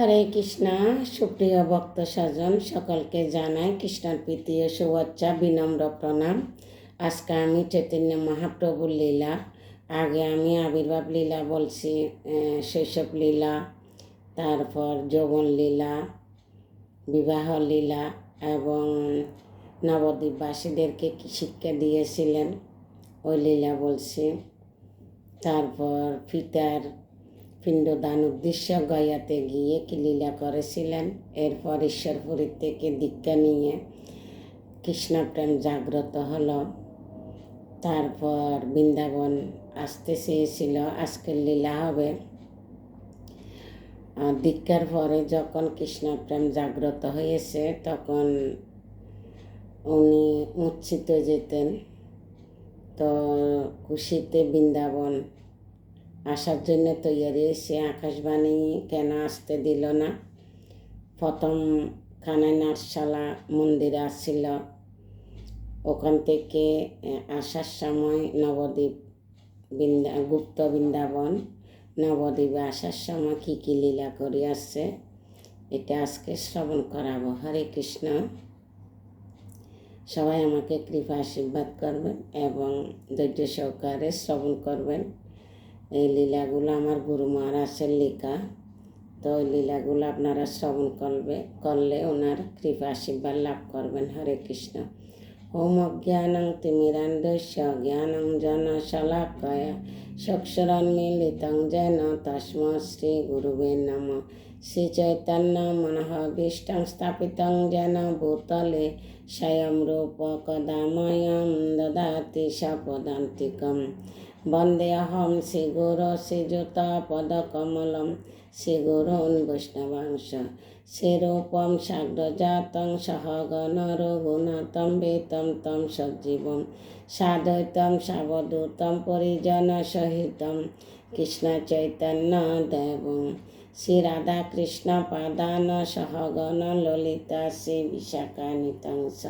হরে কৃষ্ণা, সুপ্রিয় ভক্ত স্বজন, সকলকে জানাই কৃষ্ণর প্রীতি ও শুভেচ্ছা, বিনম্র প্রণাম। আজকে আমি চৈতন্য মহাপ্রভুর লীলা, আগে আমি আবির্ভাব লীলা বলছি শৈশব লীলা, তারপর যৌবন লীলা, বিবাহ লীলা এবং নবদ্বীপবাসীদেরকে কি শিক্ষা দিয়েছিলেন, ওই লীলা বলছি। তারপর পিতার পিণ্ডদান উদ্দেশ্য গয়াতে গিয়ে কি লীলা করেছিলেন। এরপর ঈশ্বরপুরীর থেকে দীক্ষা নিয়ে কৃষ্ণপ্রেম জাগ্রত হলো। তারপর বৃন্দাবন আসতে চেয়েছিল, আজকের লীলা হবে। দীক্ষার পরে যখন কৃষ্ণপ্রেম জাগ্রত হয়েছে, তখন উনি মূর্ছিত যেতেন। তো খুশিতে বৃন্দাবন আসার জন্য তৈরি সে আকাশবাণী কেন আসতে দিল না? প্রথম খানায় নাটশালা মন্দিরে আসছিল। ওখান থেকে আসার সময় নবদ্বীপ বৃন্দা, গুপ্ত বৃন্দাবন নবদ্বীপে আসার সময় কী কী লীলা করে আসছে, এটা আজকে শ্রবণ করাবো। হরে কৃষ্ণ। সবাই আমাকে কৃপা আশীর্বাদ করবেন এবং ধৈর্য সহকারে শ্রবণ করবেন। এই লীলাগুলো আমার গুরু মহারাজের লেখা তো ওই লীলাগুলো আপনারা শ্রবণ করবে, করলে ওনার কৃপা আশীর্বাদ লাভ করবেন। হরে কৃষ্ণ। ওম অজ্ঞানং তিমিরান্ধস্য জ্ঞানং জন শলাকয়া চক্ষুরন্মিলিতং যেন তস্ম শ্রী গুরুবে নম। শ্রী চৈতন্য মনোহভীষ্টং স্থাপিতং যেন ভূতলে, স্বয়ং রূপ কদাময়ং দদাতি সপদান্তিকম। বন্দেহম শ্রীগুরু শ্রীযুতপদকমলম শ্রীগুরুन् বৈষ্ণবাংশ। শ্রীরূপম সাগ্রজাতং সহগণ রঘুনাথম বেতম তম সজ্জীবম সাদ্বৈতম সাবধূতম পরিজন সহিতম কৃষ্ণ চৈতন্য দেবম শ্রী রাধা কৃষ্ণ পাদান সহগণ ললিতা শ্রী বিশাখানিতাংশ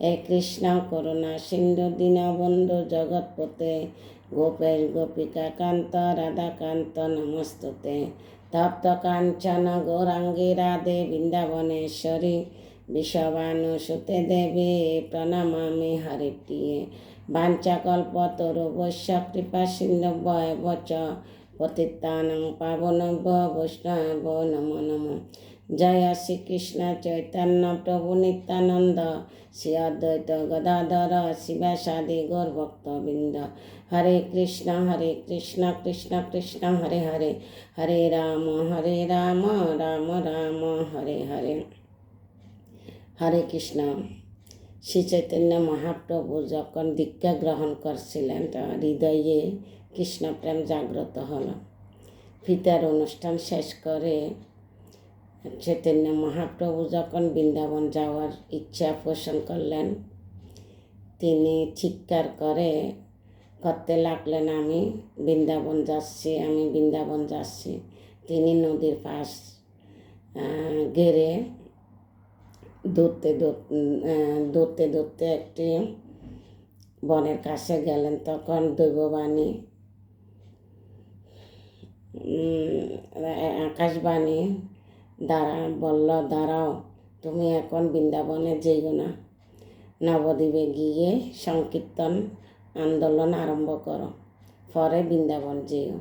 হে কৃষ্ণ, করুণা সিন্ধু, দীনবন্ধু জগৎপতে গোপেশ গোপিকা কান্ত রাধাকান্ত নমস্তুতে তপ্ত কাঞ্চন গৌরাঙ্গী রাধে বৃন্দাবনেশ্বরী বিষবানুসুতে দেবী প্রণমামি হরিপ্রিয়ে বাঞ্চাকল্পতরুবশ্য কৃপা সিন্ধব্যয় বচ পতিতানং পাবনব্য বৈষ্ণব নমো নমঃ জয় শ্রীকৃষ্ণ চৈতন্য প্রভু নিত্যানন্দ শ্রী অদ্বৈত গদাধর শিবাসাদি গৌরভক্তবৃন্দ হরে কৃষ্ণ হরে কৃষ্ণ কৃষ্ণ কৃষ্ণ, হরে হরে। হরে রাম হরে রাম রাম রাম, হরে হরে। হরে কৃষ্ণ। শ্রী চৈতন্য মহাপ্রভু যখন দীক্ষা গ্রহণ করছিলেন তো হৃদয়ে কৃষ্ণপ্রেম জাগ্রত হল। পিতার অনুষ্ঠান শেষ করে চৈতন্য মহাপ্রভু যখন বৃন্দাবন যাওয়ার ইচ্ছা পোষণ করলেন, তিনি চিৎকার করে করতে লাগলেন আমি বৃন্দাবন যাচ্ছি, আমি বৃন্দাবন যাচ্ছি। তিনি নদীর পাশ ঘেরে দৌড়তে দৌড়তে দৌড়তে একটি বনের কাছে গেলেন। তখন দৈববাণী আকাশবাণী দাঁড়া বলল, দাঁড়াও, তুমি এখন বৃন্দাবনে যেও না। নবদ্বীপে গিয়ে সংকীর্তন আন্দোলন আরম্ভ করো পরে বৃন্দাবন যেও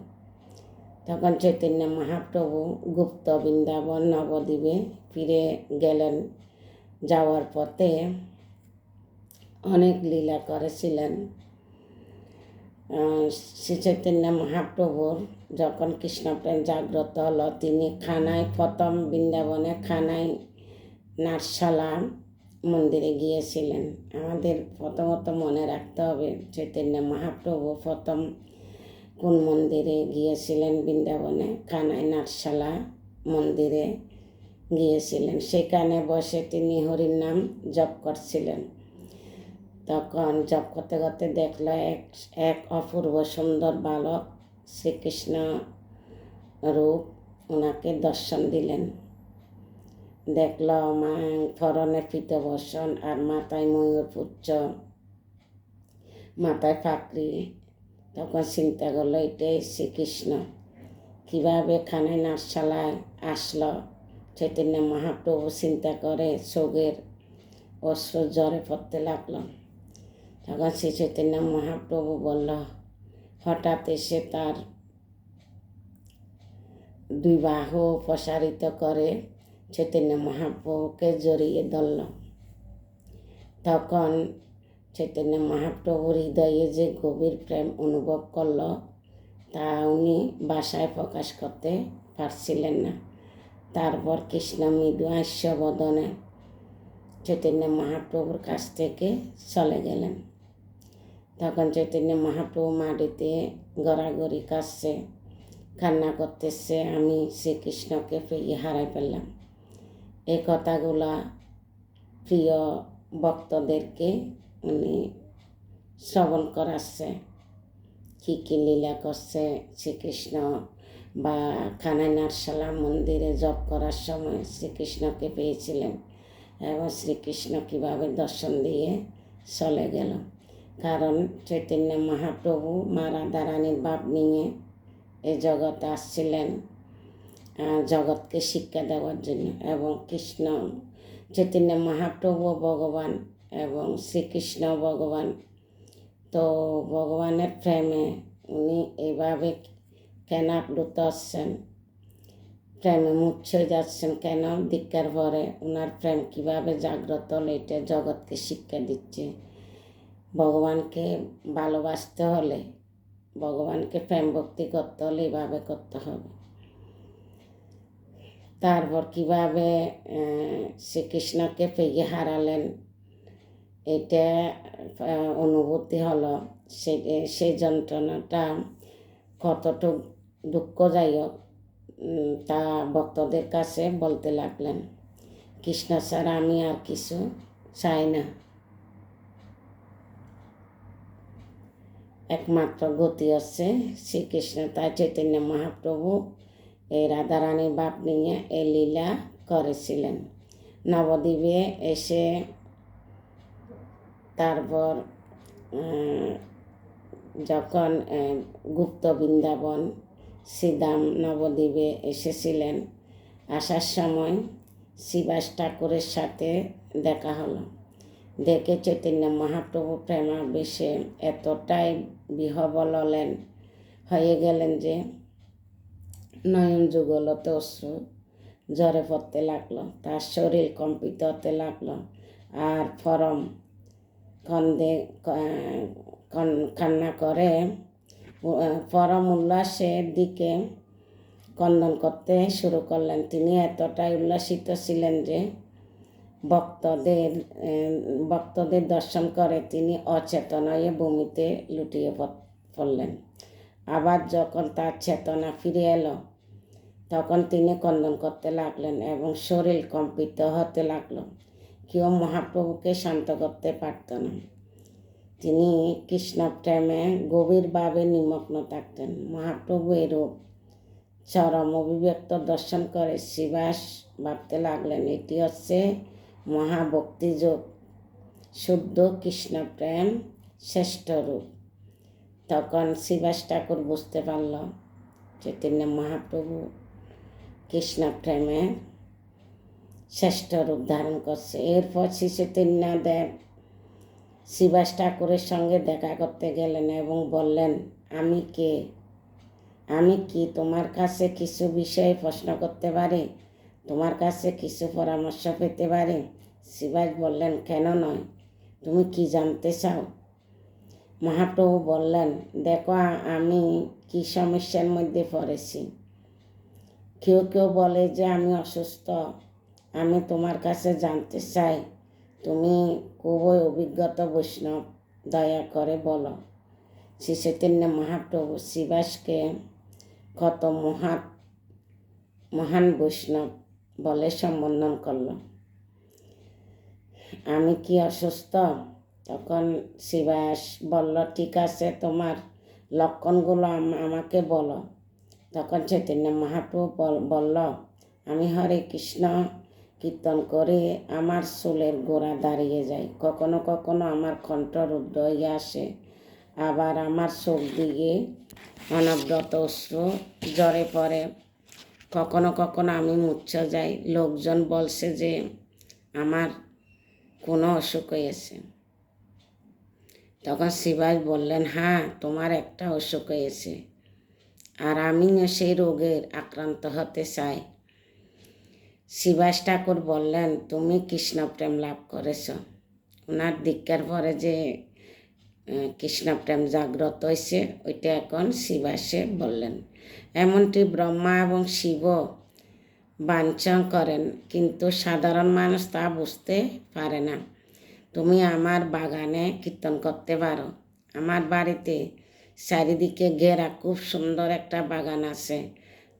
তখন চৈতন্য মহাপ্রভু গুপ্ত বৃন্দাবন নবদ্বীপে ফিরে গেলেন। যাওয়ার পথে অনেক লীলা করেছিলেন শ্রী চৈতন্য মহাপ্রভুর যখন কৃষ্ণপ্রেম জাগ্রত হলো, তিনি খানায় প্রথম বৃন্দাবনে খানায় নাটশালা মন্দিরে গিয়েছিলেন। আমাদের প্রথমত মনে রাখতে হবে চৈতন্য মহাপ্রভু প্রথম কোন মন্দিরে গিয়েছিলেন? বৃন্দাবনে, কানাই নাটশালা মন্দিরে গিয়েছিলেন। সেখানে বসে তিনি হরির নাম জপ করছিলেন। তখন জপ করতে করতে দেখল এক এক অপূর্ব সুন্দর বালক শ্রীকৃষ্ণ রূপ ওনাকে দর্শন দিলেন। দেখল মা ফরনে ফিতবসন আর মাথায় ময়ূর পুচ্ছ মাথায় পাকড়ি তখন চিন্তা করল, এটাই শ্রীকৃষ্ণ। কীভাবে খানায় নাটশালায় আসলো? চৈতন্য মহাপ্রভু চিন্তা করে চোখের অশ্রু জ্বরে পড়তে লাগল। তখন শ্রী চৈতন্য মহাপ্রভু বলল, হঠাৎ এসে তার দুই বাহু প্রসারিত করে চৈতন্য মহাপ্রভুকে জড়িয়ে ধরল তখন চৈতন্য মহাপ্রভুর হৃদয়ে যে গভীর প্রেম অনুভব করল তা উনি বাসায় প্রকাশ করতে পারছিলেন না তারপর কৃষ্ণ মৃদু হাস্যবদনে চৈতন্য মহাপ্রভুর কাছ থেকে চলে গেলেন তখন চৈতন্য মহাপ্রভু মাটিতে গড়াগড়ি কাশছে কান্না করতেছে আমি শ্রীকৃষ্ণকে পেয়ে হারাই ফেললাম এই কথাগুলা প্রিয় ভক্তদেরকে উনি শ্রবণ করাচ্ছে। কী কী লীলা করছে, শ্রীকৃষ্ণ বা কানাই নাটশালা মন্দিরে জপ করার সময় শ্রীকৃষ্ণকে পেয়েছিলেন এবং শ্রীকৃষ্ণ কীভাবে দর্শন দিয়ে চলে গেল। কারণ চৈতন্য মহাপ্রভু, মা রাধারানীর বাপ নিয়ে এ জগতে আসছিলেন। জগৎকে শিক্ষা দেওয়ার জন্য এবং কৃষ্ণ চৈতন্য মহাপ্রভু ভগবান এবং শ্রীকৃষ্ণ ভগবান। তো ভগবানের প্রেমে উনি এইভাবে কেন আপ্লুত আসছেন প্রেমে মূর্ছই যাচ্ছেন কেন? দীক্ষার পরে ওনার প্রেম কীভাবে জাগ্রত হলো এটা জগৎকে শিক্ষা দিচ্ছে। ভগবানকে ভালোবাসতে হলে, ভগবানকে প্রেম ভক্তি করতে হলে এভাবে করতে হবে। তারপর কীভাবে শ্রীকৃষ্ণকে পেয়ে হারালেন, এটা অনুভূতি হলো। সে সেই যন্ত্রণাটা কতটুক দুঃখদায়ক তা ভক্তদের কাছে বলতে লাগলেন, কৃষ্ণ স্যার, আমি আর কিছু চাই না। একমাত্র গতি হচ্ছে শ্রীকৃষ্ণ তাই চৈতন্য মহাপ্রভু এই রাধারানীর বাপ নিয়ে এ লীলা করেছিলেন। নবদ্বীপে এসে তারপর যখন গুপ্ত বৃন্দাবন শ্রীদাম নবদ্বীপে এসেছিলেন, আসার সময় শিবাস ঠাকুরের সাথে দেখা হলো। দেখে চৈতন্য মহাপ্রভু প্রেমাবেশে এতটাই বিহবল হলেন, হয়ে গেলেন যে নয়ন যুগলতে অশ্রু জ্বরে পড়তে লাগল, তার শরীর কম্পিত হতে লাগল। আর ফরম কন্দে ক- কান্না করে পরম উল্লাসের দিকে কন্দন করতে শুরু করলেন। তিনি এতটাই উল্লাসিত ছিলেন যে ভক্তদের ভক্তদের দর্শন করে তিনি অচেতন হয়ে ভূমিতে লুটিয়ে পড়- পড়লেন। আবার যখন তার চেতনা ফিরে এলো তখন তিনি কন্দন করতে লাগলেন এবং শরীর কম্পিত হতে লাগল। কেউ মহাপ্রভুকে শান্ত করতে পারত না। তিনি কৃষ্ণ প্রেমে গভীরভাবে নিমগ্ন থাকতেন। মহাপ্রভু এরূপ চরম অভিব্যক্ত দর্শন করে শিবাস ভাবতে লাগলেন, এটি হচ্ছে মহাভক্তিযোগ। শুদ্ধ কৃষ্ণ প্রেম শ্রেষ্ঠ রূপ। তখন শিবাস ঠাকুর বুঝতে পারল চৈতন্য মহাপ্রভু। কৃষ্ণ প্রেমে শ্রেষ্ঠ রূপ ধারণ করছে। এরপর চৈতন্য দেব শিবাস ঠাকুরের সঙ্গে দেখা করতে গেলেন এবং বললেন, আমি কে? আমি কি তোমার কাছে কিছু বিষয়ে প্রশ্ন করতে পারি? তোমার কাছে কিছু পরামর্শ পেতে পারি? শিবাস বললেন, কেন নয়? তুমি কি জানতে চাও? মহাপ্রভু বললেন, দেখো, আমি কি সমস্যার মধ্যে পড়েছি। কেউ কেউ বলে যে, আমি অসুস্থ। আমি তোমার কাছে জানতে চাই। তুমি খুবই অভিজ্ঞত বৈষ্ণব। দয়া করে বলো। শ্রী চৈতন্য মহাপ্রভু শিবাসকে কত মহা, মহান বৈষ্ণব বলে সম্বোধন করল। আমি কি অসুস্থ? তখন শিবাস বলল, ঠিক আছে, তোমার লক্ষণগুলো আমাকে বলো। তখন চৈতন্য মহাপ্রভু বল- বলল, আমি হরে কৃষ্ণ, কীর্তন করে আমার চুলের গোড়া দাঁড়িয়ে যায় কখনো কখনো আমার কণ্ঠ রুদ্ধ হয়ে আসে। আবার আমার চোখ দিকে অনবরত অশ্রু জ্বরে পড়ে। কখনো কখনো আমি মুচ্ছ যাই। লোকজন বলছে যে আমার কোনো অসুখ হয়েছে তখন শিবাজ বললেন হ্যাঁ তোমার একটা অসুখ হয়েছে আর আমিও সেই রোগের আক্রান্ত হতে চাই। শিবাস ঠাকুর বললেন, তুমি কৃষ্ণপ্রেম লাভ করেছ। ওনার দীক্ষার পরে যে কৃষ্ণপ্রেম জাগ্রত হয়েছে, ওইটা এখন শিবাসে বললেন। এমনটি ব্রহ্মা এবং শিব বাঞ্ছন করেন, কিন্তু সাধারণ মানুষ তা বুঝতে পারে না। তুমি আমার বাগানে কীর্তন করতে পারো। আমার বাড়িতে চারিদিকে ঘেরা খুব সুন্দর একটা বাগান আছে।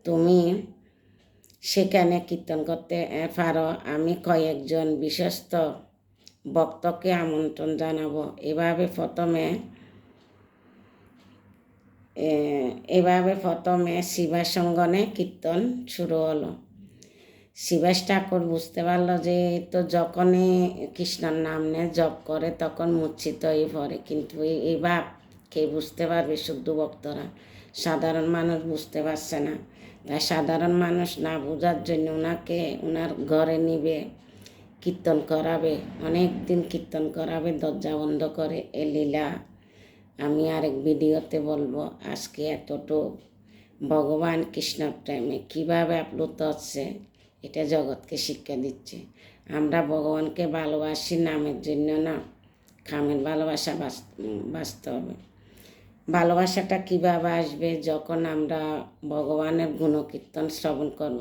তুমি সেখানে কীর্তন করতে পারো। আমি কয়েকজন বিশ্বস্ত ভক্তকে আমন্ত্রণ জানাব। এভাবে প্রথমে এভাবে প্রথমে শিবাসঙ্গনে কীর্তন শুরু হলো। শিবাস ঠাকুর বুঝতে পারল যে তো যখনই কৃষ্ণর নাম নেয় জপ করে, তখন মূর্ছিত হয়ে পড়ে। কিন্তু এই ভাব কে বুঝতে পারবে শুদ্ধ ভক্তরা? সাধারণ মানুষ বুঝতে পারছে না। তাই সাধারণ মানুষ না বোঝার জন্য ওনাকে ওনার ঘরে নিবে, কীর্তন করাবে অনেক দিন কীর্তন করাবে, দরজা বন্ধ করে, এ লীলা, আমি আরেক ভিডিওতে বলব, আজকে এতটুকু। ভগবান কৃষ্ণ প্রেমে কীভাবে আপ্লুত হচ্ছে, এটা জগৎকে শিক্ষা দিচ্ছে। আমরা ভগবানকে ভালোবাসি নামের জন্য না, খামের ভালোবাসা বাস- বাঁচতে হবে। ভালোবাসাটা কীভাবে আসবে যখন আমরা ভগবানের গুণকীর্তন শ্রবণ করব?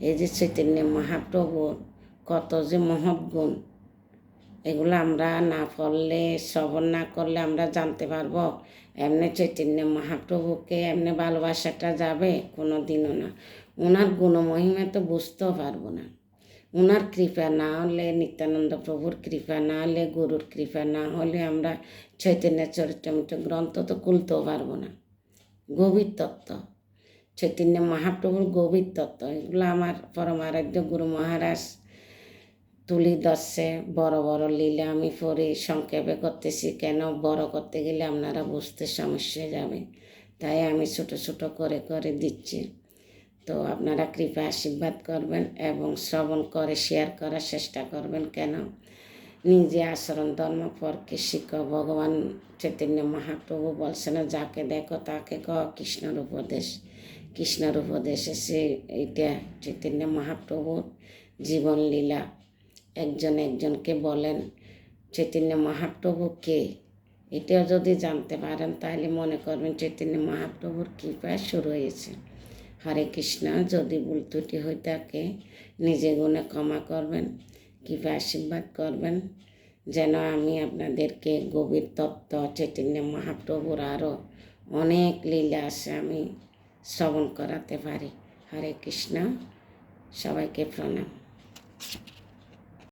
এই যে চৈতন্য মহাপ্রভুর কত যে মহৎ গুণ, এগুলো আমরা না পড়লে শ্রবণ না করলে আমরা জানতে পারব। এমনি চৈতন্য মহাপ্রভুকে এমনি ভালোবাসাটা যাবে কোনো দিনও না। ওনার গুণমহিমা তো বুঝতেও পারব না। ওনার কৃপা না হলে নিত্যানন্দ প্রভুর কৃপা না হলে গুরুর কৃপা না হলে আমরা চৈতন্য চরিত্রমিত গ্রন্থ তো খুলতেও পারব না। গভীর তত্ত্ব। চৈতন্য মহাপ্রভুর গভীর তত্ত্ব। এগুলো আমার পরম পরমারাধ্য গুরু মহারাজ তুলি দশে বড় বড় লীলা আমি পড়ি সংক্ষেপে করতেছি কেন বড় করতে গেলে আপনারা বুঝতে সমস্যা যাবে। তাই আমি ছোট ছোট করে করে দিচ্ছি। তো আপনারা কৃপা আশীর্বাদ করবেন এবং শ্রবণ করে শেয়ার করার চেষ্টা করবেন কেন? নিজে আচরণ ধর্ম পরকে শিখ। ভগবান চৈতন্য মহাপ্রভু বলছে না যাকে দেখো তাকে কহ কৃষ্ণর উপদেশ। কৃষ্ণর উপদেশে সে এইটা চৈতন্য মহাপ্রভুর জীবন লীলা। একজন একজনকে বলেন, চৈতন্য মহাপ্রভু কে? এটাও যদি জানতে পারেন, তাহলে মনে করবেন চৈতন্য মহাপ্রভুর কৃপায় শুরু হয়েছে। হরে কৃষ্ণ, যদি ভুল ত্রুটি হয়ে থাকে, নিজে গুণে ক্ষমা করবেন, কৃপা আশীর্বাদ করবেন, যেন আমি আপনাদেরকে গভীর তত্ত্ব চৈতন্য মহাপ্রভুর আরও অনেক লীলা আছে আমি শ্রবণ করাতে পারি। হরে কৃষ্ণ, সবাইকে প্রণাম।